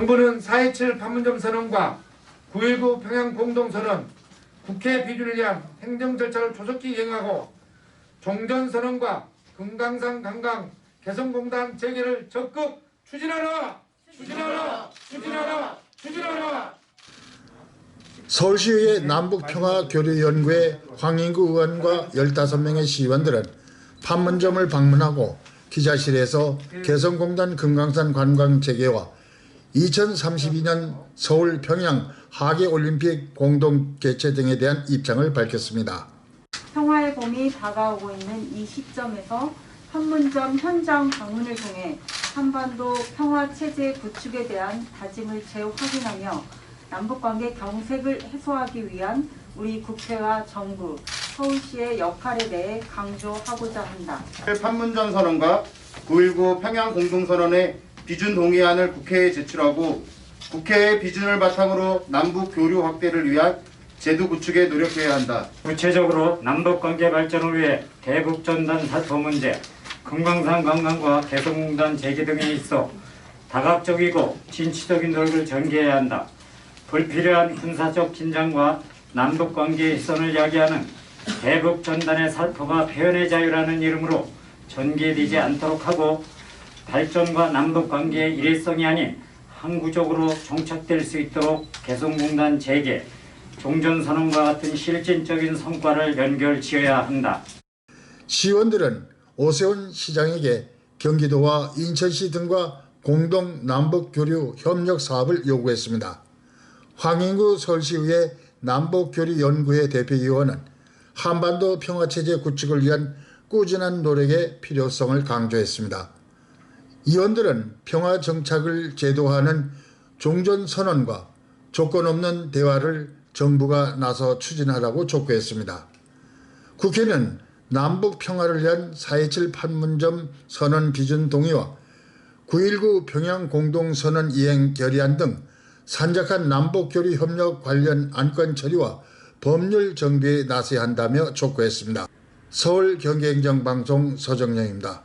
4.27 판문점 선언과 9.19 평양 공동선언, 국회 비준을 위한 행정 절차를 조속히 이행하고 종전선언과 금강산 관광 개성공단 재개를 적극 추진하라! 추진하라! 추진하라! 추진하라! 서울시의회 남북평화교류연구회 황인구 의원과 15명의 시의원들은 판문점을 방문하고 기자실에서 개성공단 금강산 관광 재개와 2032년 서울 평양 하계올림픽 공동 개최 등에 대한 입장을 밝혔습니다. 평화의 봄이 다가오고 있는 이 시점에서 판문점 현장 방문을 통해 한반도 평화 체제 구축에 대한 다짐을 재확인하며 남북관계 경색을 해소하기 위한 우리 국회와 정부, 서울시의 역할에 대해 강조하고자 한다. 판문점 선언과 9.19 평양 공동선언의 비준 동의안을 국회에 제출하고 국회의 비준을 바탕으로 남북 교류 확대를 위한 제도 구축에 노력해야 한다. 구체적으로 남북관계 발전을 위해 대북전단 살포 문제, 금강산 관광과 개성공단 재개 등에 있어 다각적이고 진취적인 노력을 전개해야 한다. 불필요한 군사적 긴장과 남북관계의 훼손을 야기하는 대북전단의 살포가 표현의 자유라는 이름으로 전개되지 않도록 하고 발전과 남북 관계의 일회성이 아닌 항구적으로 정착될 수 있도록 개성공단 재개, 종전선언과 같은 실질적인 성과를 연결 지어야 한다. 시의원들은 오세훈 시장에게 경기도와 인천시 등과 공동 남북교류 협력 사업을 요구했습니다. 황인구 서울시의회 남북교류연구회 대표위원은 한반도 평화체제 구축을 위한 꾸준한 노력의 필요성을 강조했습니다. 의원들은 평화 정착을 제도화하는 종전선언과 조건 없는 대화를 정부가 나서 추진하라고 촉구했습니다. 국회는 남북 평화를 위한 4.27 판문점 선언 비준 동의와 9.19 평양 공동선언 이행 결의안 등 산적한 남북교류 협력 관련 안건 처리와 법률 정비에 나서야 한다며 촉구했습니다. 서울 경기행정방송 서정영입니다.